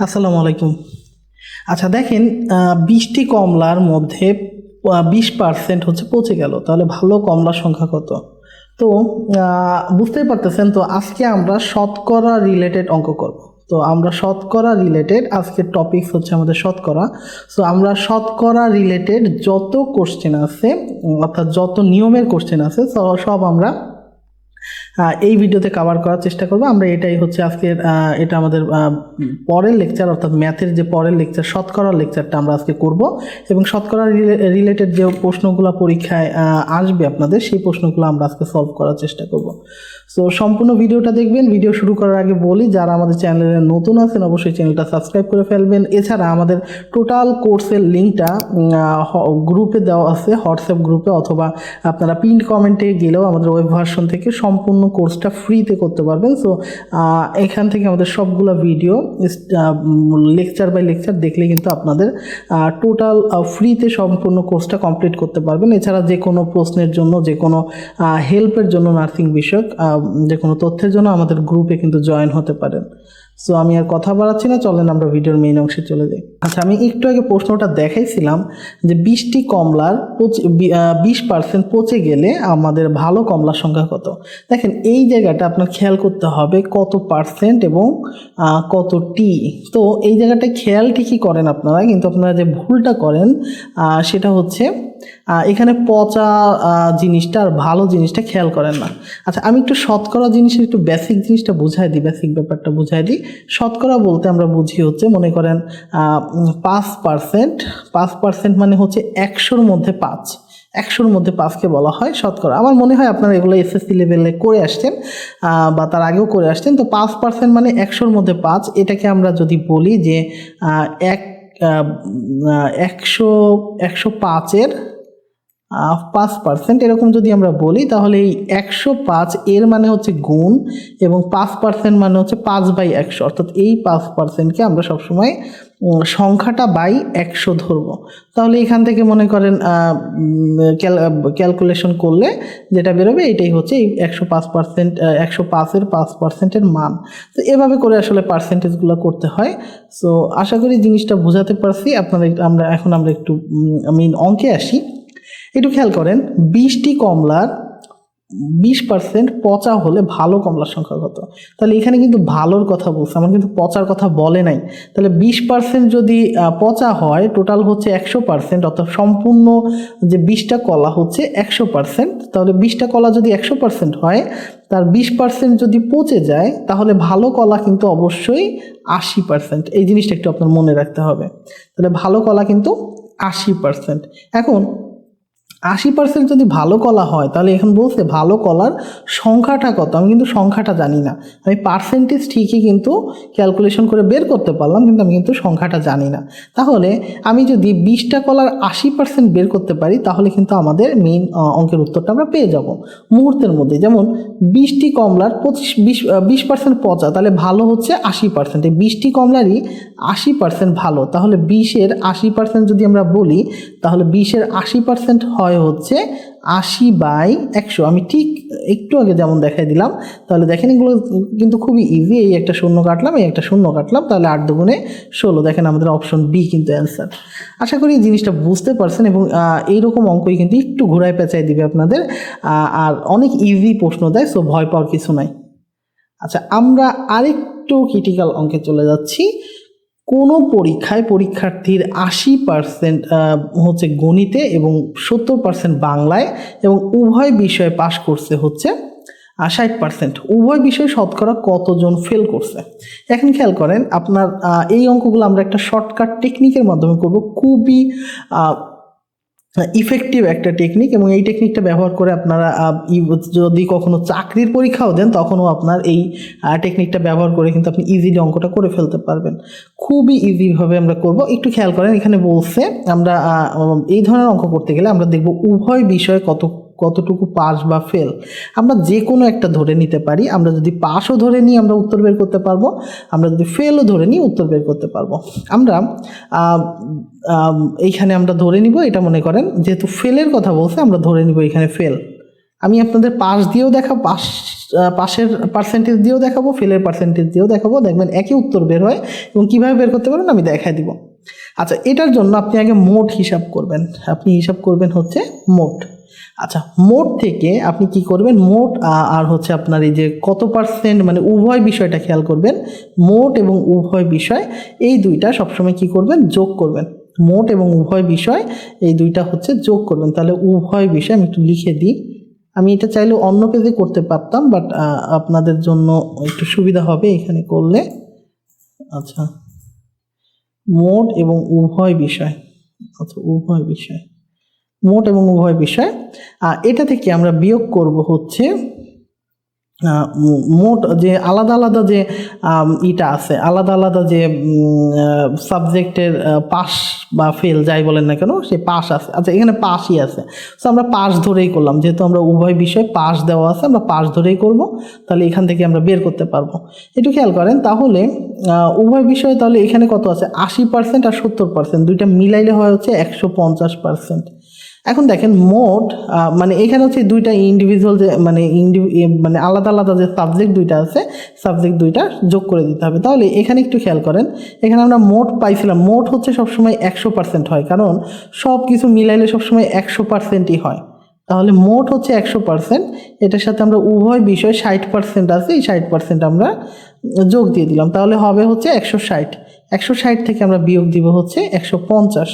আসসালামু আলাইকুম। আচ্ছা দেখেন বিশটি কমলার মধ্যে বিশ পার্সেন্ট হচ্ছে পচে গেল। তাহলে ভালো কমলার সংখ্যা কত? তো বুঝতেই পারতেছেন, তো আজকে আমরা শতকরা রিলেটেড অঙ্ক করব। তো আমরা শতকরা রিলেটেড আজকের টপিক হচ্ছে আমাদের শতকরা। সো আমরা শতকরা রিলেটেড যত কোশ্চেন আছে অর্থাৎ যত নিয়মের কোশ্চেন আছে সব- আমরা এই ভিডিওতে কভার করার চেষ্টা করব। আমরা এটাই হচ্ছে আজকের এটা আমাদের পরের লেকচার অর্থাৎ ম্যাথের যে পরের লেকচার শতকরার লেকচারটা আমরা আজকে করব। এবং শতকরা রিলেটেড যে প্রশ্নগুলো পরীক্ষায় আসবে আপনাদের, সেই প্রশ্নগুলো আমরা আজকে সলভ করার চেষ্টা করব। সো সম্পূর্ণ ভিডিওটা দেখবেন। ভিডিও শুরু করার আগে বলি, যারা আমাদের চ্যানেলে নতুন আছেন, অবশ্যই চ্যানেলটা সাবস্ক্রাইব করে ফেলবেন। এছাড়া আমাদের টোটাল কোর্সের লিঙ্কটা গ্রুপে দেওয়া আছে হোয়াটসঅ্যাপ গ্রুপে অথবা আপনারা পিন কমেন্টে গেলেও আমাদের ওয়েব ভার্সন থেকে সম্পূর্ণ কোর্সটা ফ্রিতে করতে পারবেন। সো এখান থেকে আমাদের সবগুলো ভিডিও লেকচার বাই লেকচার দেখলে কিন্তু আপনাদের টোটাল ফ্রিতে সম্পূর্ণ কোর্সটা কমপ্লিট করতে পারবেন। এছাড়া যে কোনো প্রশ্নের জন্য, যে কোনো হেল্পের জন্য নার্সিং বিষয়ক যে কোনো তথ্যের জন্য আমাদের গ্রুপে কিন্তু জয়েন হতে পারেন। সো আমি আর কথা বাড়াচ্ছি না, চলেন আমরা ভিডিওর মেইন অংশে চলে যাই। আচ্ছা আমি একটু আগে প্রশ্নটা দেখাইছিলাম যে বিশটি কমলার বিশ পার্সেন্ট পচে গেলে আমাদের ভালো কমলার সংখ্যা কত? দেখেন, এই জায়গাটা আপনার খেয়াল করতে হবে কত পার্সেন্ট এবং কত টি তো এই জায়গাটা খেয়াল ঠিকই করেন আপনারা, কিন্তু আপনারা যে ভুলটা করেন সেটা হচ্ছে এখানে পচা জিনিসটা আর ভালো জিনিসটা খেয়াল করেন না। আচ্ছা আমি একটু শতকরা জিনিসের একটু বেসিক জিনিসটা বুঝাই দিই বেসিক ব্যাপারটা বুঝাই দিই। শতকরা বলতে আমরা বুঝি হচ্ছে, মনে করেন পাঁচ পার্সেন্ট পাঁচ পার্সেন্ট মানে হচ্ছে একশোর মধ্যে পাঁচ। একশোর মধ্যে পাঁচকে বলা হয় শতকরা। আমার মনে হয় আপনারা এগুলো এসএসসি লেভেলে করে আসছেন বা তার আগেও করে আসছেন। তো পাঁচ পার্সেন্ট মানে একশোর মধ্যে পাঁচ। এটাকে আমরা যদি বলি যে এক একশো একশো পাঁচের পাঁচ পার্সেন্ট এরকম যদি আমরা বলি, তাহলে এই একশো পাঁচ এর মানে হচ্ছে গুণ এবং পাঁচ পার্সেন্ট মানে হচ্ছে পাঁচ বাই একশো। অর্থাৎ এই পাঁচ পার্সেন্টকে আমরা সবসময় সংখ্যাটা বাই একশো ধরবো। তাহলে এখান থেকে মনে করেন ক্যালকুলেশন করলে যেটা বেরোবে, এটাই হচ্ছে এই একশো পাঁচ পার্সেন্ট একশো পাঁচের পাঁচ পার্সেন্টের মান। তো এভাবে করে আসলে পার্সেন্টেজগুলো করতে হয়। সো আশা করি জিনিসটা বোঝাতে পারছি। আপনারা আমরা, এখন আমরা একটু আমি অঙ্কে আসি। একটু খেয়াল করেন, বিশটি কমলার বিশ পার্সেন্ট পচা হলে ভালো কমলার সংখ্যা কত? তাহলে এখানে কিন্তু ভালোর কথা বলছে, আমার কিন্তু পচার কথা বলে নাই। তাহলে বিশ পার্সেন্ট যদি পচা হয় টোটাল হচ্ছে একশো পার্সেন্ট অর্থাৎ সম্পূর্ণ যে বিশটা কলা হচ্ছে একশো পার্সেন্ট তাহলে বিশটা কলা যদি একশো পার্সেন্ট হয়, তার বিশ পার্সেন্ট যদি পচে যায়, তাহলে ভালো কলা কিন্তু অবশ্যই আশি পার্সেন্ট এই জিনিসটা একটু আপনার মনে রাখতে হবে। তাহলে ভালো কলা কিন্তু আশি পার্সেন্ট এখন আশি পার্সেন্ট যদি ভালো কলা হয়, তাহলে এখন বলছে ভালো কলার সংখ্যাটা কত? আমি কিন্তু সংখ্যাটা জানি না। আমি পার্সেন্টেজ ঠিকই কিন্তু ক্যালকুলেশন করে বের করতে পারলাম, কিন্তু আমি কিন্তু সংখ্যাটা জানি না। তাহলে আমি যদি বিশটা কলার আশি পার্সেন্ট বের করতে পারি, তাহলে কিন্তু আমাদের মেইন অঙ্কের উত্তরটা আমরা পেয়ে যাব। মুহূর্তের মধ্যে, যেমন বিশটি কমলার পঁচিশ, বিশ বিশ পার্সেন্ট পচা, তাহলে ভালো হচ্ছে আশি পার্সেন্ট এই বিশটি কমলারই আশি পার্সেন্ট ভালো, তাহলে বিশের আশি পার্সেন্ট যদি আমরা বলি, তাহলে বিশের আশি পার্সেন্ট হয় হচ্ছে আশি বাই একশো। আমি ঠিক একটু আগে যেমন দেখাই দিলাম, তাহলে দেখেন এগুলো কিন্তু খুবই ইজি এই একটা শূন্য কাটলাম, এই একটা শূন্য কাটলাম, তাহলে আট দুগুণে ষোলো। দেখেন আমাদের অপশন বি কিন্তু অ্যান্সার আশা করি জিনিসটা বুঝতে পারছেন এবং এইরকম অঙ্কই কিন্তু একটু ঘোরায় পেঁচাই দিবে আপনাদের আর অনেক ইজি প্রশ্ন দেয় সো ভয় পাওয়ার কিছু নাই। আচ্ছা আমরা আরেকটু ক্রিটিক্যাল অঙ্কে চলে যাচ্ছি। কোনো পরীক্ষায় পরীক্ষার্থীর আশি পার্সেন্ট হচ্ছে গণিতে এবং সত্তর পার্সেন্ট বাংলায় এবং উভয় বিষয়ে পাশ করছে হচ্ছে ষাট পার্সেন্ট। উভয় বিষয়ে শতকরা কতজন ফেল করছে? এখন খেয়াল করেন, আপনার এই অঙ্কগুলো আমরা একটা শর্টকাট টেকনিকের মাধ্যমে করব। খুবই ইফেক্টিভ একটা টেকনিক এবং এই টেকনিকটা ব্যবহার করে আপনারা যদি কখনো চাকরির পরীক্ষাও দেন, তখনও আপনার এই টেকনিকটা ব্যবহার করে কিন্তু আপনি ইজিলি অঙ্কটা করে ফেলতে পারবেন। খুবই ইজিভাবে আমরা করব। একটু খেয়াল করেন, এখানে বলছে আমরা এই ধরনের অঙ্ক করতে গেলে আমরা দেখব উভয় বিষয়ে কত কতটুকু পাস বা ফেল, আমরা যে কোনো একটা ধরে নিতে পারি। আমরা যদি পাসও ধরে নিই, আমরা উত্তর বের করতে পারব। আমরা যদি ফেলও ধরে নিই, উত্তর বের করতে পারব। আমরা এইখানে আমরা ধরে নিব, এটা মনে করেন, যেহেতু ফেলের কথা বলছে, আমরা ধরে নিব এখানে ফেল। আমি আপনাদের পাশ দিয়েও দেখাবো পাশ পাশের পার্সেন্টেজ দিয়েও দেখাবো, ফেলের পার্সেন্টেজ দিয়েও দেখাবো। দেখবেন একই উত্তর বের হয় এবং কীভাবে বের করতে পারেন আমি দেখাই দিব। আচ্ছা এটার জন্য আপনি আগে মোট হিসাব করবেন। আপনি হিসাব করবেন হচ্ছে মোট। আচ্ছা মোট থেকে আপনি কি করবেন? মোট আর হচ্ছে আপনার এই যে কত পার্সেন্ট মানে উভয় বিষয়টা খেয়াল করবেন। মোট এবং উভয় বিষয়, এই দুইটা সবসময় কি করবেন? যোগ করবেন। মোট এবং উভয় বিষয়, এই দুইটা হচ্ছে যোগ করবেন। তাহলে উভয় বিষয় আমি একটু লিখে দিই। আমি এটা চাইলে অন্য পেজে করতে পারতাম বাট আপনাদের জন্য একটু সুবিধা হবে এখানে করলে। আচ্ছা মোট এবং উভয় বিষয়। আচ্ছা উভয় বিষয়। মোট এবং উভয় বিষয়। আর এটা থেকে আমরা বিয়োগ করব হচ্ছে মোট যে আলাদা আলাদা যে ইটা আছে, আলাদা আলাদা যে সাবজেক্টের পাস বা ফেল যাই বলেন না কেন, সে পাস আছে। আচ্ছা এখানে পাসই আছে। তো আমরা পাস ধরেই করলাম। যেহেতু আমরা উভয় বিষয়ে পাস দেওয়া আছে, আমরা পাস ধরেই করব, তাহলে এখান থেকে আমরা বের করতে পারব। একটু খেয়াল করেন, তাহলে উভয় বিষয় তাহলে এখানে কত আছে? আশি পার্সেন্ট আর সত্তর পার্সেন্ট, দুইটা মিলাইলে হয় হচ্ছে একশো পঞ্চাশ পার্সেন্ট। এখন দেখেন মোট মানে এখানে হচ্ছে দুইটা ইন্ডিভিজুয়াল যে মানে মানে আলাদা আলাদা যে সাবজেক্ট দুইটা আছে সাবজেক্ট দুইটা যোগ করে দিতে হবে। তাহলে এখানে একটু খেয়াল করেন, এখানে আমরা মোট পাইছিলাম, মোট হচ্ছে সবসময় একশো পার্সেন্ট হয়। কারণ সব কিছু মিলাইলে সবসময় একশো পার্সেন্টই হয়। তাহলে মোট হচ্ছে একশো পার্সেন্ট এটার সাথে আমরা উভয় বিষয় ষাট পার্সেন্ট আছে, এই ষাট পার্সেন্ট আমরা যোগ দিয়ে দিলাম। তাহলে হবে হচ্ছে একশো ষাট। একশো ষাট থেকে আমরা বিয়োগ দিব হচ্ছে একশো পঞ্চাশ।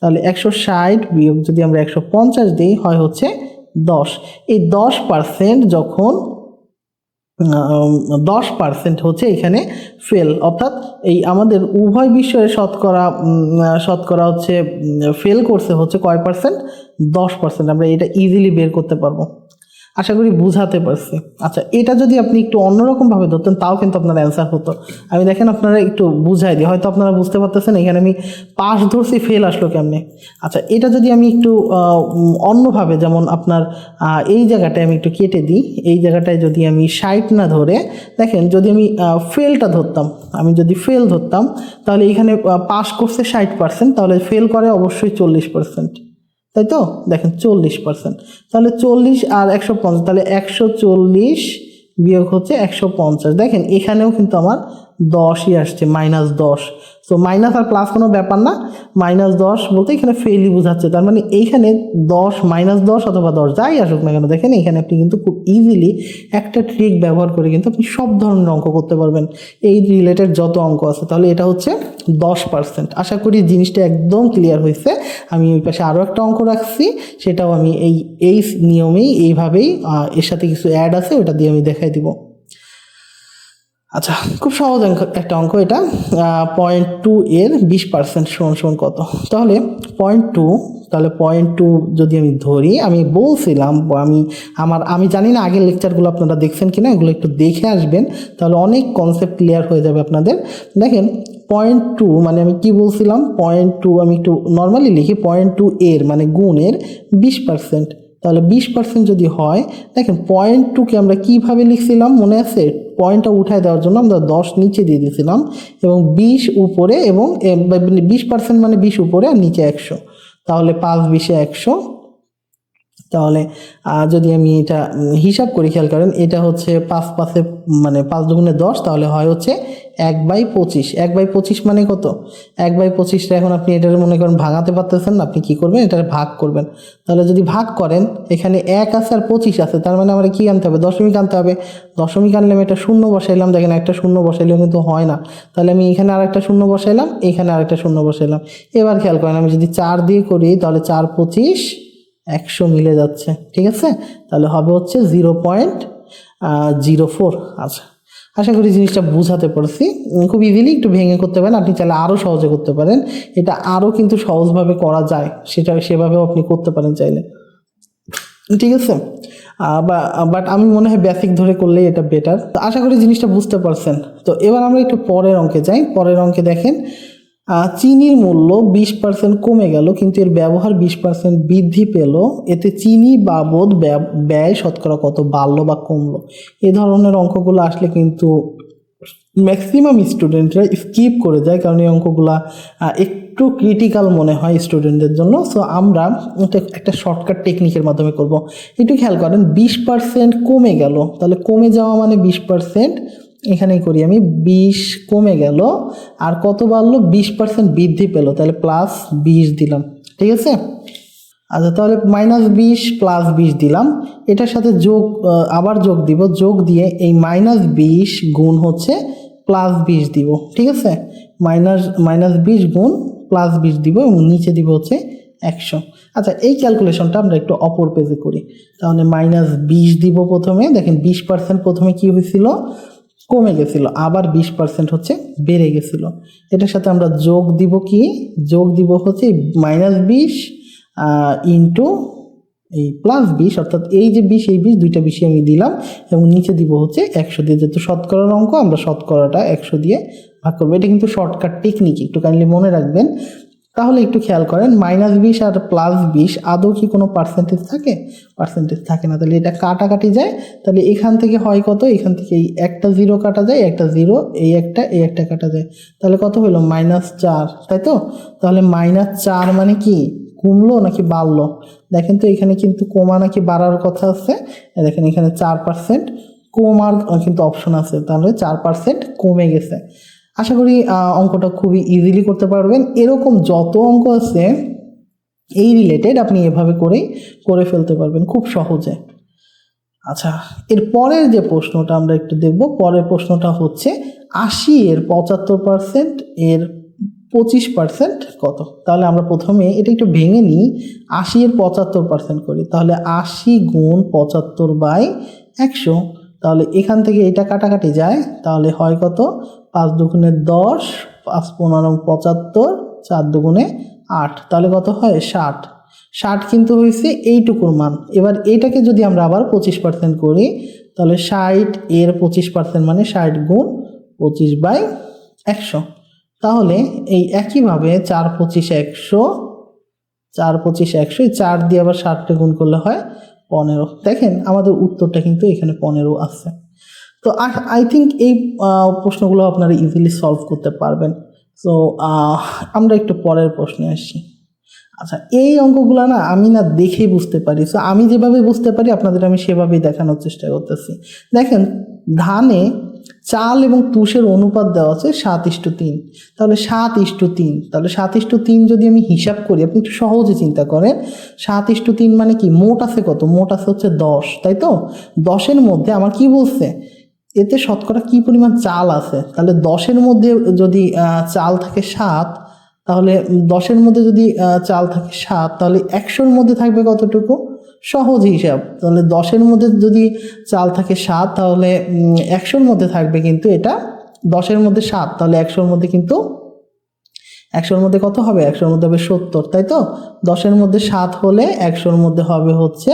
তাহলে একশো ষাট বিয়োগ যদি আমরা একশো পঞ্চাশ দিই, হয় হচ্ছে দশ। এই দশ পার্সেন্ট যখন দশ পার্সেন্ট হচ্ছে এখানে ফেল অর্থাৎ এই আমাদের উভয় বিষয়ে শতকরা শতকরা হচ্ছে ফেল করছে হচ্ছে কয় পার্সেন্ট দশ পার্সেন্ট আমরা এটা ইজিলি বের করতে পারব। আশা করি বুঝাতে পারছি। আচ্ছা এটা যদি আপনি একটু অন্যরকমভাবে ধরতেন, তাও কিন্তু আপনার অ্যান্সার হতো। আমি দেখেন আপনারা একটু বুঝাই দিই। হয়তো আপনারা বুঝতে পারতেছেন, এখানে আমি পাস ধরছি ফেল আসলো কেমনে? আচ্ছা এটা যদি আমি একটু অন্যভাবে যেমন আপনার এই জায়গাটায় আমি একটু কেটে দিই। এই জায়গাটায় যদি আমি সাইট না ধরে, দেখেন যদি আমি ফেলটা ধরতাম, আমি যদি ফেল ধরতাম, তাহলে এখানে পাস করছে ষাট পার্সেন্ট তাহলে ফেল করে অবশ্যই চল্লিশ পার্সেন্ট তাই তো দেখেন চল্লিশ পার্সেন্ট তাহলে চল্লিশ আর একশো পঞ্চাশ, তাহলে একশো চল্লিশ বিয়োগ হচ্ছে একশো পঞ্চাশ। দেখেন এখানেও কিন্তু আমার দশই আসছে মাইনাস দশ। তো মাইনাস আর প্লাস কোনো ব্যাপার না। মাইনাস দশ বলতে এখানে ফেলই বোঝাচ্ছে। তার মানে এইখানে দশ মাইনাস দশ অথবা দশ যাই আসুক না কেন, দেখেন এখানে আপনি কিন্তু খুব ইজিলি একটা ট্রিক ব্যবহার করে কিন্তু আপনি সব ধরনের অঙ্ক করতে পারবেন। এই রিলেটেড যত অঙ্ক আছে, তাহলে এটা হচ্ছে দশ পার্সেন্ট আশা করি জিনিসটা একদম ক্লিয়ার হয়েছে। আমি ওই পাশে আরও একটা অঙ্ক রাখছি। সেটাও আমি এই এই নিয়মেই, এইভাবেই এর সাথে কিছু অ্যাড আছে, ওটা দিয়ে আমি দেখাই দিব। আচ্ছা খুব সহজ অঙ্ক, একটা অঙ্ক এটা। পয়েন্ট টু এর বিশ পার্সেন্ট সমান সমান কত? তাহলে পয়েন্ট টু তাহলে পয়েন্ট টু যদি আমি ধরি, আমি বলছিলাম, আমি, আমার, আমি জানি না আগের লেকচারগুলো আপনারা দেখছেন কিনা, এগুলো একটু দেখে আসবেন। তাহলে অনেক কনসেপ্ট ক্লিয়ার হয়ে যাবে আপনাদের। দেখেন পয়েন্ট টু মানে আমি কি বলছিলাম? পয়েন্ট টু আমি একটু নর্মালি লিখি পয়েন্ট টু এর মানে গুণের বিশ পার্সেন্ট তাহলে বিশ পার্সেন্ট যদি হয়, দেখেন পয়েন্ট টুকে আমরা কীভাবে লিখছিলাম, মনে আছে? পয়েন্টটা উঠায় দেওয়ার জন্য আমরা দশ নিচে দিয়ে দিয়েছিলাম এবং বিশ উপরে এবং বিশ পার্সেন্ট মানে বিশ উপরে আর নিচে একশো। তাহলে পাঁচ বিশে একশো তাহলে যদি আমি এটা হিসাব করি, খেয়াল করেন, এটা হচ্ছে পাঁচ পাঁচে মানে পাঁচ দুগুণে দশ, তাহলে হয় হচ্ছে এক বাই পঁচিশ। এক বাই পঁচিশ মানে কত? এক বাই পঁচিশটা এখন আপনি এটার মনে করেন ভাঙাতে পারতেছেন না, আপনি কি করবেন? এটার ভাগ করবেন। তাহলে যদি ভাগ করেন, এখানে এক আছে আর পঁচিশ আছে, তার মানে আমরা কি আনতে হবে? দশমিক আনতে হবে। দশমিক আনলে আমি একটা শূন্য বসাইলাম, দেখেন একটা শূন্য বসাইলেও কিন্তু হয় না। তাহলে আমি এখানে আরেকটা শূন্য বসাইলাম, এখানে আরেকটা শূন্য বসাইলাম। এবার খেয়াল করেন, আমি যদি চার দিয়ে করি, তাহলে চার পঁচিশ একশো মিলে যাচ্ছে, ঠিক আছে? তাহলে হবে হচ্ছে জিরো পয়েন্ট জিরো ফোর। আচ্ছা আশা করি জিনিসটা বুঝাতে পারছি। খুব ইজিলি একটু ভেঙে করতে পারেন, আপনি চাইলে আরও সহজে করতে পারেন। এটা আরও কিন্তু সহজভাবে করা যায়, সেটা সেভাবেও আপনি করতে পারেন চাইলে। ঠিক আছে? বাট আমি মনে হয় বেসিক ধরে করলেই এটা বেটার তো আশা করি জিনিসটা বুঝতে পারছেন। তো এবার আমরা একটু পরের অঙ্কে যাই। পরের অঙ্কে দেখেন চিনির মূল্য বিশ পার্সেন্ট কমে গেল, কিন্তু এর ব্যবহার বিশ পার্সেন্ট বৃদ্ধি পেল। এতে চিনি বাবদ ব্যয়- শতকরা কত? বাড়লো বা কমলো? এ ধরনের অঙ্কগুলো আসলে কিন্তু ম্যাক্সিমাম স্টুডেন্টরা স্কিপ করে যায়, কারণ এই অঙ্কগুলা একটু ক্রিটিক্যাল মনে হয় স্টুডেন্টদের জন্য। সো আমরা একটা শর্টকাট টেকনিকের মাধ্যমে করব। একটু খেয়াল করেন, বিশ পার্সেন্ট কমে গেল, তাহলে কমে যাওয়া মানে বিশ পার্সেন্ট এখানেই করি আমি, বিশ কমে গেল, আর কত বাড়লো? বিশ পার্সেন্ট বৃদ্ধি পেল, তাহলে প্লাস বিশ দিলাম, ঠিক আছে? আচ্ছা তাহলে মাইনাস বিশ প্লাস বিশ দিলাম, এটার সাথে যোগ আবার যোগ দিব, যোগ দিয়ে এই মাইনাস বিশ গুণ হচ্ছে প্লাস বিশ দিব, ঠিক আছে? মাইনাস মাইনাস বিশ গুণ প্লাস বিশ দিব এবং নিচে দিব হচ্ছে একশো। আচ্ছা এই ক্যালকুলেশনটা আমরা একটু অপর পেজে করি, তাহলে মাইনাস বিশ দিব প্রথমে, দেখেন বিশ পার্সেন্ট প্রথমে কি হয়েছিল? কমে গেছিল, আবার বিশ পার্সেন্ট হচ্ছে বেড়ে গেছিল। এটার সাথে আমরা যোগ দিব কি? যোগ দিব হচ্ছে মাইনাস বিশ ইন্টু এই প্লাস বিশ, অর্থাৎ এই যে বিশ, এই বিশ, দুইটা বিশই আমি দিলাম, এবং নিচে দিব হচ্ছে একশো দিয়ে। যেহেতু শতকরার অঙ্ক, আমরা শতকরাটা একশো দিয়ে ভাগ করব। এটা কিন্তু শর্টকাট টেকনিক একটু কাইন্ডলি মনে রাখবেন। তাহলে একটু খেয়াল করেন মাইনাস বিশ আর প্লাস বিশ, আদৌ কি কোনো পার্সেন্টেজ থাকে? পার্সেন্টেজ থাকে না। তাহলে এটা কাটাকাটি যায়, তাহলে এখান থেকে হয় কত? এখান থেকে এই একটা জিরো কাটা যায়, একটা জিরো এই একটা এই একটা কাটা যায়। তাহলে কত হলো? মাইনাস চার, তাই তো? তাহলে মাইনাস চার মানে কি? কমলো নাকি বাড়লো? দেখেন তো এখানে কিন্তু কমা নাকি বাড়ার কথা আছে। দেখেন এখানে চার পার্সেন্ট কমার কিন্তু অপশন আছে। তাহলে চার পার্সেন্ট কমে গেছে। আশা করি অঙ্কটা খুবই ইজিলি করতে পারবেন। এরকম যত অঙ্ক আছে, এই রিলেটেড আপনি এভাবে করেই করে ফেলতে পারবেন, খুব সহজে। আচ্ছা এর পরের যে প্রশ্নটা আমরা একটু দেখব, পরের প্রশ্নটা হচ্ছে, আশি এর পঁচাত্তর পার্সেন্ট এর পঁচিশ পার্সেন্ট কত? তাহলে আমরা প্রথমে এটা একটু ভেঙে নিই, আশি এর পঁচাত্তর পার্সেন্ট করি, তাহলে আশি গুণ পঁচাত্তর বাই একশো, তাহলে এখান থেকে এটা কাটাকাটি যায়, তাহলে হয় কত? পাঁচ দুগুণে দশ, পাঁচ পনেরো পঁচাত্তর, চার দুগুণে আট। তাহলে কত হয়? ষাট। ষাট কিন্তু হয়েছে এইটুকুর মান। এবার এটাকে যদি আমরা আবার পঁচিশ পার্সেন্ট করি, তাহলে ষাট এর পঁচিশ পার্সেন্ট মানে ষাট গুণ পঁচিশ বাই একশো। তাহলে এই একইভাবে চার পঁচিশ একশো, চার পঁচিশ একশো, এই চার দিয়ে আবার ষাটটা গুণ করলে হয় পনেরো। দেখেন আমাদের উত্তরটা কিন্তু এখানে পনেরো আছে। তো আই থিঙ্ক এই প্রশ্নগুলো আপনারা ইজিলি সলভ করতে পারবেন। সো আমরা একটু পরের প্রশ্নে আসি। আচ্ছা এই অঙ্কগুলো না আমি না দেখেই বুঝতে পারি। সো আমি যেভাবে বুঝতে পারি, আপনাদের আমি সেভাবেই দেখানোর চেষ্টা করতেছি। দেখেন, ধানে চাল এবং তুষের অনুপাত দেওয়া আছে সাত ইস্টু তিন। তাহলে সাত ইস্টু তিন। তাহলে সাত ইস্টু তিন যদি আমি হিসাব করি, আপনি একটু সহজে চিন্তা করেন। সাত ইস্টু তিন মানে কি? মোট আছে কত? মোট আছে হচ্ছে দশ, তাই তো? দশের মধ্যে আমার কি বলছে? এতে শতকরা কি পরিমাণ চাল আছে? তাহলে দশের মধ্যে যদি চাল থাকে সাত, তাহলে দশের মধ্যে যদি চাল থাকে সাত, তাহলে একশোর মধ্যে থাকবে কতটুকু? সহজ হিসাব। তাহলে দশের মধ্যে যদি চাল থাকে সাত, তাহলে একশোর মধ্যে থাকবে কিন্তু এটা দশের মধ্যে সাত, তাহলে একশোর মধ্যে কিন্তু, একশোর মধ্যে কত হবে? একশোর মধ্যে হবে সত্তর, তাই তো? দশের মধ্যে সাত হলে একশোর মধ্যে হবে হচ্ছে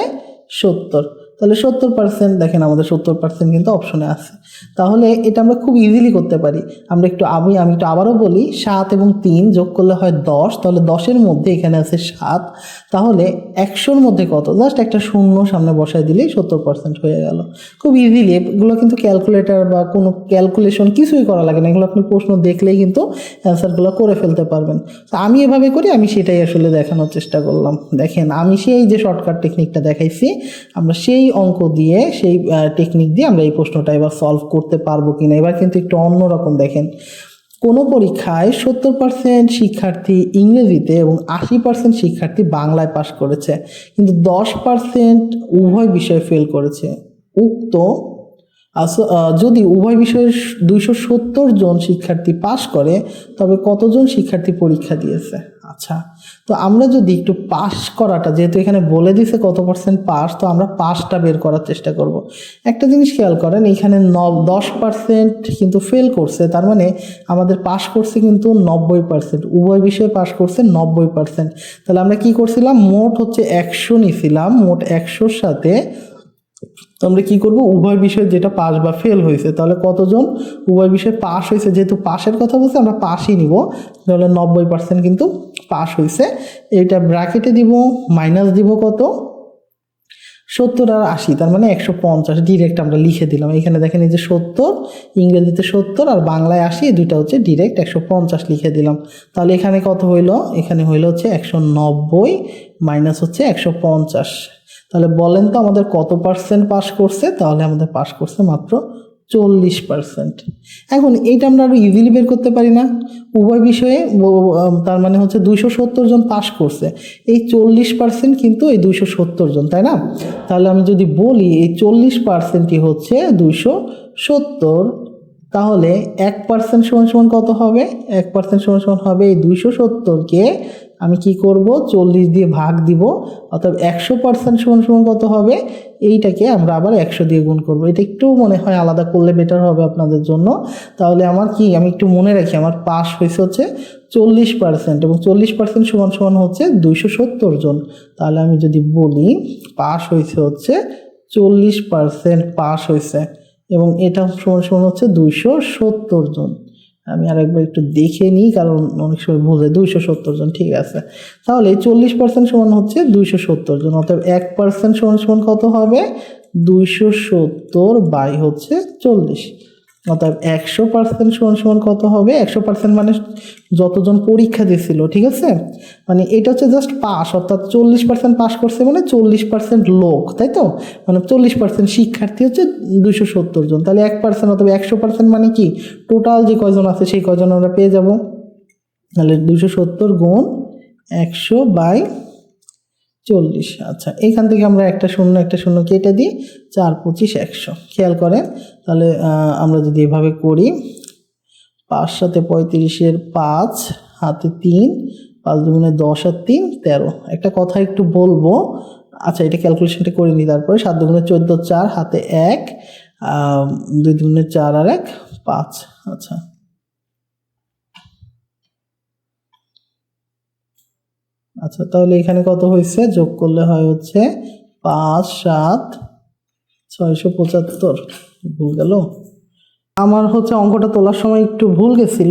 সত্তর। তাহলে সত্তর পার্সেন্ট দেখেন আমাদের সত্তর পার্সেন্ট কিন্তু অপশনে আছে। তাহলে এটা আমরা খুব ইজিলি করতে পারি। আমরা একটু আমি আমি একটু আবারও বলি, সাত এবং তিন যোগ করলে হয় দশ, তাহলে দশের মধ্যে এখানে আছে সাত। তাহলে একশোর মধ্যে কত? জাস্ট একটা শূন্য সামনে বসায় দিলেই সত্তর পার্সেন্ট হয়ে গেল। খুব ইজিলি এগুলো কিন্তু ক্যালকুলেটার বা কোনো ক্যালকুলেশন কিছুই করা লাগে না। এগুলো আপনি প্রশ্ন দেখলেই কিন্তু অ্যান্সারগুলো করে ফেলতে পারবেন। তো আমি এভাবে করি, আমি সেটাই আসলে দেখানোর চেষ্টা করলাম। দেখেন, আমি সেই যে শর্টকাট টেকনিকটা দেখাইছি, আমরা সেই অঙ্ক দিয়ে, সেই টেকনিক দিয়ে আমরা এই প্রশ্নটা এবার সলভ করতে পারব কিনা। এবার কিন্তু একটু অন্যরকম দেখেন। কোনো পরীক্ষায় সত্তর পার্সেন্ট শিক্ষার্থী ইংরেজিতে এবং আশি পার্সেন্ট শিক্ষার্থী বাংলায় পাশ করেছে, কিন্তু দশ পার্সেন্ট উভয় বিষয়ে ফেল করেছে। উক্ত যদি উভয় বিষয়ের দুইশো সত্তর জন শিক্ষার্থী পাশ করে, তবে কতজন শিক্ষার্থী পরীক্ষা দিয়েছে? আচ্ছা তো আমরা যদি একটু পাস করাটা, যেহেতু এখানে বলে দিছে কত পার্সেন্ট পাস তো আমরা পাসটা বের করার চেষ্টা করব। একটা জিনিস খেয়াল করেন, এখানে ন, দশ পার্সেন্ট কিন্তু ফেল করছে, তার মানে আমাদের পাস করছে কিন্তু নব্বই পার্সেন্ট উভয় বিষয়ে পাস করছে নব্বই পার্সেন্ট তাহলে আমরা কি করছিলাম? মোট হচ্ছে একশো নিছিলাম, মোট একশোর সাথে তো আমরা কি করব? উভয় বিষয়ে যেটা পাস বা ফেল হয়েছে, তাহলে কতজন উভয় বিষয়ে পাস হয়েছে? যেহেতু পাশের কথা বলছে, আমরা পাশই নিব। তাহলে নব্বই পার্সেন্ট কিন্তু পাস হয়েছে। এটা ব্র্যাকেটে দিব মাইনাস দিব কত? সত্তর আর আশি, তার মানে একশো পঞ্চাশ। ডিরেক্ট আমরা লিখে দিলাম। এখানে দেখেন এই যে সত্তর, ইংরেজিতে সত্তর আর বাংলায় আশি দুইটা হচ্ছে ডিরেক্ট একশো পঞ্চাশ লিখে দিলাম। তাহলে এখানে কত হইল? এখানে হইল হচ্ছে একশো নব্বই মাইনাস হচ্ছে একশো পঞ্চাশ। তাহলে বলেন তো আমাদের কত পার্সেন্ট পাস করছে? তাহলে আমাদের পাস করছে মাত্র চল্লিশ পার্সেন্ট এখন এইটা আমরা আরও ইজিলি বের করতে পারি না। উভয় বিষয়ে তার মানে হচ্ছে দুইশো সত্তর জন পাস করছে। এই চল্লিশ পার্সেন্ট কিন্তু এই দুইশো সত্তর জন, তাই না? তাহলে আমি যদি বলি এই চল্লিশ পার্সেন্টই হচ্ছে দুইশো সত্তর, তাহলে এক পার্সেন্ট সমান সমান কত হবে? এক পার্সেন্ট সমান সমান হবে এই দুইশো সত্তরকে আমি কি করব? চল্লিশ দিয়ে ভাগ দিব, অর্থাৎ একশো পার্সেন্ট সমান সমান কত হবে? এইটাকে আমরা আবার একশো দিয়ে গুণ করব। এটা একটু মনে হয় আলাদা করলে বেটার হবে আপনাদের জন্য। তাহলে আমার কি, আমি একটু মনে রাখি, আমার পাস হয়েছে হচ্ছে চল্লিশ পার্সেন্ট এবং চল্লিশ পার্সেন্ট সমান সমান হচ্ছে দুইশো সত্তর জন। তাহলে আমি যদি বলি, পাস হয়েছে হচ্ছে চল্লিশ পার্সেন্ট পাস হয়েছে এবং এটা সমান সমান হচ্ছে দুইশো সত্তর জন। আমি আরেকবার একটু দেখে নিই, কারণ অনেক সময় ভুল যায় দুইশো সত্তর জন ঠিক আছে। তাহলে চল্লিশ পার্সেন্ট সমান হচ্ছে দুইশো সত্তর জন অর্থাৎ এক পার্সেন্ট সমান সমান কত হবে? দুইশো সত্তর বাই হচ্ছে চল্লিশ। অর্থাৎ একশো পার্সেন্ট সমান সমান কত হবে? একশো পার্সেন্ট মানে যতজন পরীক্ষা দিয়েছিল ঠিক আছে? মানে এটা হচ্ছে জাস্ট পাস অর্থাৎ চল্লিশ পার্সেন্ট পাস করছে মানে চল্লিশ পার্সেন্ট লোক, তাই তো? মানে চল্লিশ পার্সেন্ট শিক্ষার্থী হচ্ছে দুশো সত্তর জন। তাহলে এক পার্সেন্ট অথবা একশো পার্সেন্ট মানে কি? টোটাল যে কজন আছে, সেই কজন আমরা পেয়ে যাব? তাহলে দুশো সত্তর গুণ একশো বাই চল্লিশ। আচ্ছা এখান থেকে আমরা একটা শূন্য একটা শূন্য কেটে দিই, চার, পঁচিশ, একশো। খেয়াল করেন, তাহলে আমরা যদি এভাবে করি, পাঁচ সাথে পঁয়ত্রিশের পাঁচ, হাতে তিন, পাঁচ দুগুণে দশ আর তিন, তেরো। একটা কথা একটু বলব আচ্ছা এটা ক্যালকুলেশনটা করে নিই তারপরে, সাত দুগুণে চোদ্দ, চার, হাতে এক দুই দুগুণে চার আর এক, পাঁচ। আচ্ছা। আচ্ছা তাহলে এখানে কত হয়েছে? যোগ করলে হয় হচ্ছে পাঁচ, সাত, ছয়শো পঁচাত্তর। ভুল গেল। আমার হচ্ছে অঙ্কটা তোলার সময় একটু ভুল গেছিল।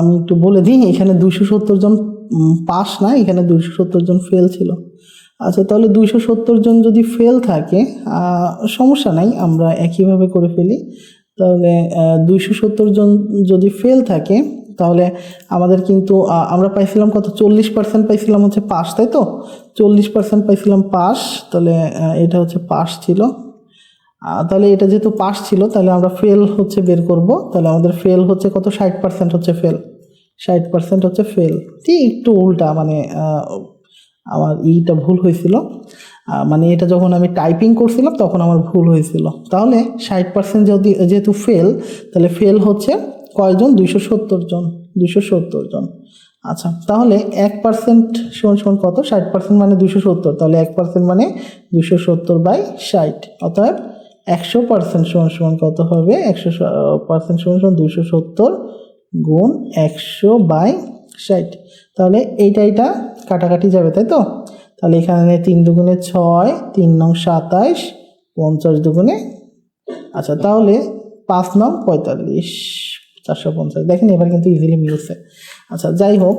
আমি একটু বলে দিই, এখানে দুইশো সত্তর জন পাস না এখানে দুইশো সত্তর জন ফেল ছিল। আচ্ছা তাহলে দুইশো সত্তর জন যদি ফেল থাকে সমস্যা নাই, আমরা একইভাবে করে ফেলি। তাহলে দুইশো সত্তর জন যদি ফেল থাকে তাহলে আমাদের কিন্তু আমরা পাইছিলাম কত? চল্লিশ পার্সেন্ট পাইছিলাম হচ্ছে পাস তাই তো? চল্লিশ পার্সেন্ট পাইছিলাম পাস তাহলে এটা হচ্ছে পাস ছিল। তাহলে এটা যেহেতু পাস ছিল, তাহলে আমরা ফেল হচ্ছে বের করব। তাহলে আমাদের ফেল হচ্ছে কত? ষাট পার্সেন্ট হচ্ছে ফেল ষাট পার্সেন্ট হচ্ছে ফেল ঠিক একটু উল্টা মানে আমার ইটা ভুল হয়েছিল। মানে এটা যখন আমি টাইপিং করছিলাম, তখন আমার ভুল হয়েছিল। তাহলে ষাট পার্সেন্ট যদি, যেহেতু ফেল তাহলে ফেল হচ্ছে কয়জন? দুইশো সত্তর জন। দুইশো সত্তর জন। আচ্ছা তাহলে এক পার্সেন্ট সমান সমান কত? ষাট পার্সেন্ট মানে দুশো সত্তর। তাহলে এক পার্সেন্ট মানে দুশো সত্তর বাই ষাট। অর্থাৎ একশো পার্সেন্ট সমান সমান কত হবে? একশো পার্সেন্ট সমান সমান দুশো সত্তর গুণ একশো বাই ষাট। তাহলে এইটা এইটা কাটাকাটি যাবে, তাই তো? তাহলে এখানে তিন দুগুণে ছয়, তিন নং সাতাইশ, পঞ্চাশ দুগুণে আচ্ছা তাহলে পাঁচ নং পঁয়তাল্লিশ। চারশো পঞ্চাশ। দেখেন এবার কিন্তু ইজিলি মিলছে। আচ্ছা যাই হোক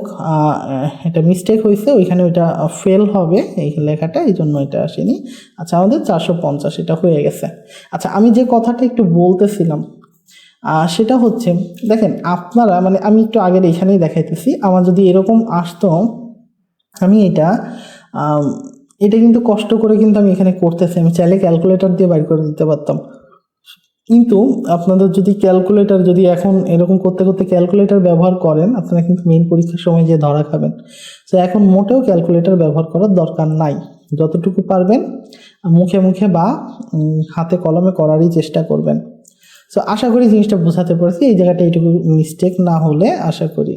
এটা মিস্টেক হয়েছে, ওইখানে ওইটা ফেল হবে এই লেখাটা এই জন্য এটা আসেনি। আচ্ছা আমাদের চারশো পঞ্চাশ, এটা হয়ে গেছে। আচ্ছা আমি যে কথাটা একটু বলতেছিলাম সেটা হচ্ছে, দেখেন, আপনারা মানে আমি একটু আগের এখানেই দেখাইতেছি, আমার যদি এরকম আসতো, আমি এটা এটা কিন্তু কষ্ট করে কিন্তু আমি এখানে করতেছি। আমি চাইলে ক্যালকুলেটর দিয়ে বাইর করে দিতে পারতাম। কিন্তু আপনাদের যদি ক্যালকুলেটার যদি এখন এরকম করতে করতে ক্যালকুলেটার ব্যবহার করেন, আপনারা কিন্তু মেইন পরীক্ষার সময় যে ধরা খাবেন। তো এখন মোটেও ক্যালকুলেটার ব্যবহার করার দরকার নাই। যতটুকু পারবেন, মুখে মুখে বা হাতে কলমে করারই চেষ্টা করবেন। সো আশা করি জিনিসটা বোঝাতে পারছি, এই জায়গাটা এইটুকু মিস্টেক না হলে আশা করি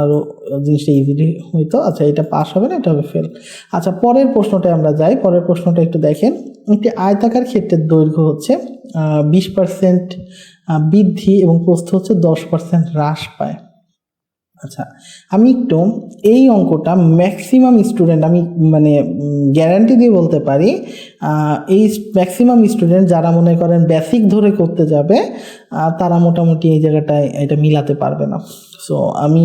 আরও জিনিসটা ইজিলি হইতো। আচ্ছা এটা পাস হবে না, এটা হবে ফেল আচ্ছা পরের প্রশ্নটা আমরা যাই। পরের প্রশ্নটা একটু দেখেন। একটি আয়তাকার ক্ষেত্রের দৈর্ঘ্য হচ্ছে বিশ পার্সেন্ট বৃদ্ধি এবং প্রস্থ হচ্ছে দশ পার্সেন্ট হ্রাস পায়। আচ্ছা আমি একটু এই অঙ্কটা ম্যাক্সিমাম স্টুডেন্ট আমি মানে গ্যারান্টি দিয়ে বলতে পারি এই ম্যাক্সিমাম স্টুডেন্ট যারা মনে করেন বেসিক ধরে করতে যাবে তারা মোটামুটি এই জায়গাটায় এটা মিলাতে পারবে না। সো আমি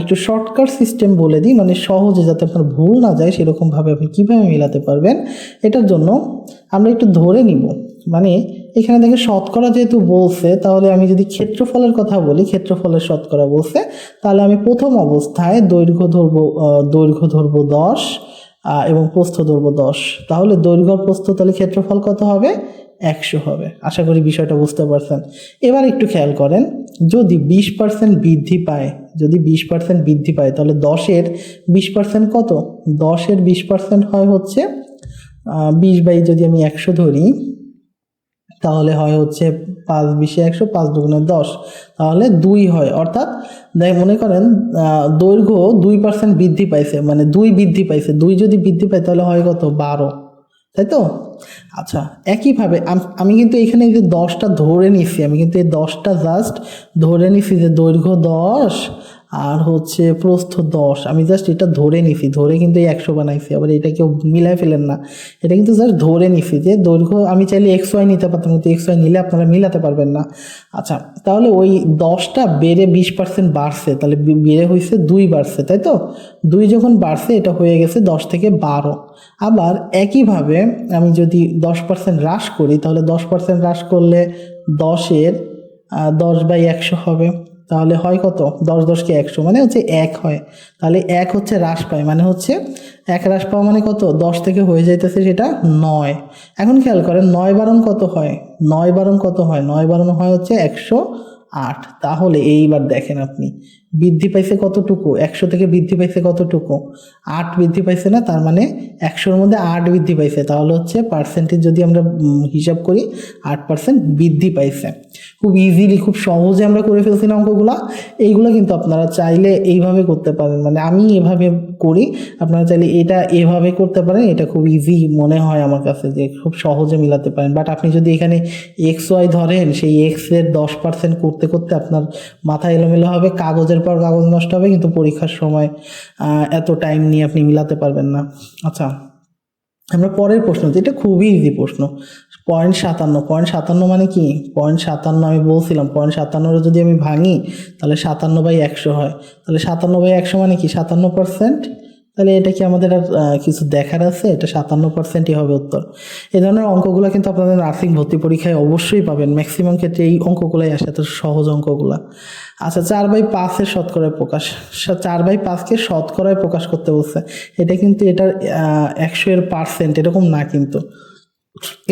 একটু শর্টকাট সিস্টেম বলে দিই মানে সহজে যাতে আপনার ভুল না যায়, সেরকমভাবে আপনি কীভাবে মিলাতে পারবেন, এটার জন্য আমরা একটু ধরে নিব। মানে এখানে দেখে শতকরা যেহেতু বলছে, তাহলে আমি যদি ক্ষেত্রফলের কথা বলি, ক্ষেত্রফলের শতকরা বলছে, তাহলে আমি প্রথম অবস্থায় দৈর্ঘ্য ধরবো দৈর্ঘ্য ধরবো দশ এবং প্রস্থ ধরবো দশ। তাহলে দৈর্ঘ্য প্রস্থ, তাহলে ক্ষেত্রফল কত হবে? একশো হবে। আশা করি বিষয়টা বুঝতে পারছেন। এবার একটু খেয়াল করেন, যদি বিশ পার্সেন্ট বৃদ্ধি পায়, যদি বিশ পার্সেন্ট বৃদ্ধি পায়, তাহলে দশের বিশ পার্সেন্ট কত? দশের বিশ পার্সেন্ট হয় হচ্ছে বিশ বাই যদি আমি একশো ধরি তাহলে হয় হচ্ছে পাঁচ বিশে একশো, পাঁচ দুগুণে দশ। তাহলে দুই হয়। অর্থাৎ মনে করেন দৈর্ঘ্য দুই পার্সেন্ট বৃদ্ধি পাইছে মানে দুই বৃদ্ধি পাইছে। দুই যদি বৃদ্ধি পায়, তাহলে হয় কত? বারো। তাই তো? আচ্ছা একইভাবে আমি কিন্তু এখানে যে দশটা ধরে নিছি, আমি কিন্তু এই দশটা জাস্ট ধরে নিছি যে দৈর্ঘ্য দশ আর হচ্ছে প্রস্থ দশ। আমি জাস্ট এটা ধরে নিছি, ধরে কিন্তু এই একশো বানাইছি, আবার এটা কেউ মিলাই ফেলেন না। এটা কিন্তু জাস্ট ধরে নিছি যে দৈর্ঘ্য, আমি চাইলে এক্স ওয়াই নিতে পারতাম, কিন্তু এক্স ওয়াই নিলে আপনারা মিলাতে পারবেন না। আচ্ছা তাহলে ওই দশটা বেড়ে বিশ পার্সেন্ট বাড়ছে, তাহলে বেড়ে হয়েছে দুই বাড়ছে, তাই তো? দুই যখন বাড়ছে, এটা হয়ে গেছে দশ থেকে বারো। আবার একইভাবে আমি যদি দশ পার্সেন্ট হ্রাস করি, তাহলে দশ পার্সেন্ট হ্রাস করলে দশের দশ বাই একশো হবে। তাহলে হয় কত? দশ দশকে একশো মানে হচ্ছে এক হয়। তাহলে এক হচ্ছে হ্রাস পায় মানে হচ্ছে এক হ্রাস পাওয়া মানে কত? দশ থেকে হয়ে যাইতেছে সেটা নয়। এখন খেয়াল করেন, নয় বারণ কত হয়? নয় বারণ কত হয়? নয় বারণ হয় হচ্ছে একশো আট। তাহলে এইবার দেখেন আপনি। বৃদ্ধি পাইছে কতটুকু? একশো থেকে বৃদ্ধি পাইছে কতটুকু? আট বৃদ্ধি পাইছে না, তার মানে একশোর মধ্যে আট বৃদ্ধি পাইছে। তাহলে হচ্ছে পার্সেন্টেজ যদি আমরা হিসাব করি, আট পার্সেন্ট বৃদ্ধি পাইছে। খুব ইজিলি খুব সহজে আমরা করে ফেলছি না অঙ্কগুলা। এইগুলো কিন্তু আপনারা চাইলে এইভাবে করতে পারেন। মানে আমি এভাবে করি, আপনারা চাইলে এটা এভাবে করতে পারেন। এটা খুব ইজি মনে হয় আমার কাছে যে খুব সহজে মিলাতে পারেন। বাট আপনি যদি এখানে এক্স ওয়াই ধরেন, সেই এক্সের দশ পার্সেন্ট করতে করতে আপনার মাথা এলোমেলো হবে কাগজের পর কাগজ নষ্ট হবে, কিন্তু পরীক্ষার সময় এত টাইম নিয়ে আপনি মিলাতে পারবেন না। আচ্ছা আমরা পরের প্রশ্ন এটা খুবই ইজি প্রশ্ন। পয়েন্ট সাতান্ন। পয়েন্ট সাতান্ন মানে কি? পয়েন্ট সাতান্ন আমি বলছিলাম। পয়েন্ট সাতান্নরে যদি আমি ভাঙি, তাহলে সাতান্ন বাই একশো হয়। তাহলে সাতান্ন বাই একশো মানে কি? সাতান্ন পার্সেন্ট তাহলে এটা কি আমাদের আর কিছু দেখার আছে? এটা সাতান্ন পার্সেন্টই হবে উত্তর। এই ধরনের অঙ্কগুলো কিন্তু আপনাদের নার্সিং ভর্তি পরীক্ষায় অবশ্যই পাবেন। ম্যাক্সিমাম ক্ষেত্রে এই অঙ্কগুলোই আসে, এত সহজ অঙ্কগুলা। আচ্ছা চার বাই পাঁচের শতকরায় প্রকাশ। চার বাই পাঁচকে শতকরায় প্রকাশ করতে বলছে। এটা কিন্তু এটার একশো এর পার্সেন্ট এরকম না কিন্তু।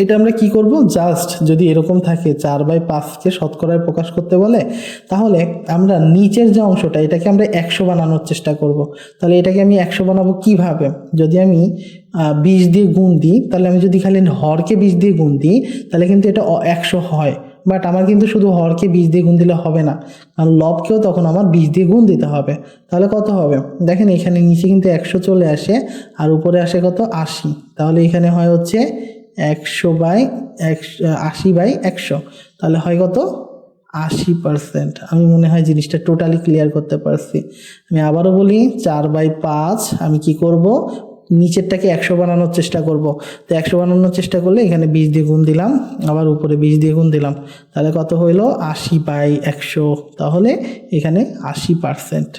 এটা আমরা কি করব? জাস্ট যদি এরকম থাকে চার বাই পাঁচকে শতকরায় প্রকাশ করতে বলে, তাহলে আমরা নিচের যে অংশটা, এটাকে আমরা একশো বানানোর চেষ্টা করব। তাহলে এটাকে আমি একশো বানাবো কীভাবে? যদি আমি বিশ দিয়ে গুণ দিই, তাহলে আমি যদি খালি হরকে বিশ দিয়ে গুণ দিই, তাহলে কিন্তু এটা একশো হয়। বাট আমার কিন্তু শুধু হরকে বিশ দিয়ে গুণ দিলে হবে না। কারণ লবকেও তখন আমার বিশ দিয়ে গুণ দিতে হবে। তাহলে কত হবে? দেখেন এখানে নিচে কিন্তু একশো চলে আসে, আর উপরে আসে কত? আশি। তাহলে এখানে হয় হচ্ছে একশো বাই একশো আশি বাই একশো। তাহলে হয় কত? আশি পার্সেন্ট আমি মনে হয় জিনিসটা টোটালি ক্লিয়ার করতে পারছি। আমি আবারও বলি, চার বাই পাঁচ, আমি কি করব? নিচেরটাকে একশো বানানোর চেষ্টা করব। তো একশো বানানোর চেষ্টা করলে এখানে বিশ দিয়ে গুণ দিলাম, আবার উপরে বিশ দিয়ে গুণ দিলাম। তাহলে কত হইল? আশি বাই একশো। তাহলে এখানে আশি পার্সেন্ট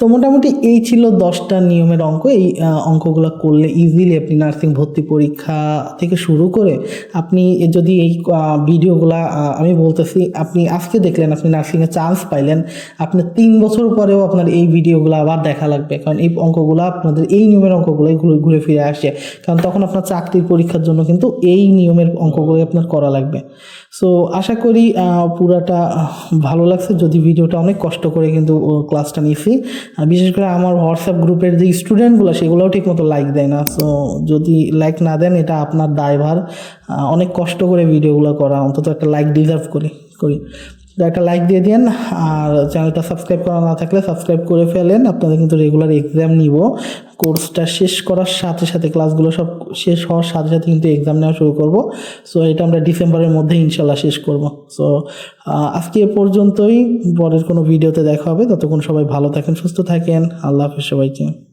তো মোটামুটি এই ছিল দশটা নিয়মের অঙ্ক। এই অঙ্কগুলো করলে ইজিলি আপনি নার্সিং ভর্তি পরীক্ষা থেকে শুরু করে আপনি যদি এই ভিডিওগুলা আমি বলতেছি, আপনি আজকে দেখলেন, আপনি নার্সিংয়ে চান্স পাইলেন আপনি তিন বছর পরেও আপনার এই ভিডিওগুলো আবার দেখা লাগবে। কারণ এই অঙ্কগুলো আপনাদের, এই নিয়মের অঙ্কগুলোই ঘুরে ঘুরে ফিরে আসে। কারণ তখন আপনার চাকরির পরীক্ষার জন্য কিন্তু এই নিয়মের অঙ্কগুলোই আপনার করা লাগবে। সো আশা করি পুরাটা ভালো লাগছে। যদি ভিডিওটা অনেক কষ্ট করে কিন্তু ক্লাসটা নিয়েছি আর বিশেষ করে আমার হোয়াটসঅ্যাপ গ্রুপের যে স্টুডেন্টগুলো সেগুলোও ঠিকমতো লাইক দেয় না। সো যদি লাইক না দেন, এটা আপনার দায়ভার। অনেক কষ্ট করে ভিডিওগুলো করা, অন্তত একটা লাইক ডিজার্ভ করি করি। একটা লাইক দিয়ে দিন। আর চ্যানেলটা সাবস্ক্রাইব করা না থাকলে সাবস্ক্রাইব করে ফেলেন। আপনাদের কিন্তু রেগুলার এক্সাম নিব। কোর্সটা শেষ করার সাথে সাথে ক্লাসগুলো সব শেষ হওয়ার সাথে সাথে কিন্তু এক্সাম নেওয়া শুরু করব। সো এটা আমরা ডিসেম্বরের মধ্যে ইনশাল্লাহ শেষ করব। সো আজকে এ পর্যন্তই। পরের কোনো ভিডিওতে দেখা হবে। ততক্ষণ সবাই ভালো থাকেন, সুস্থ থাকেন। আল্লাহ হাফিজ সবাইকে।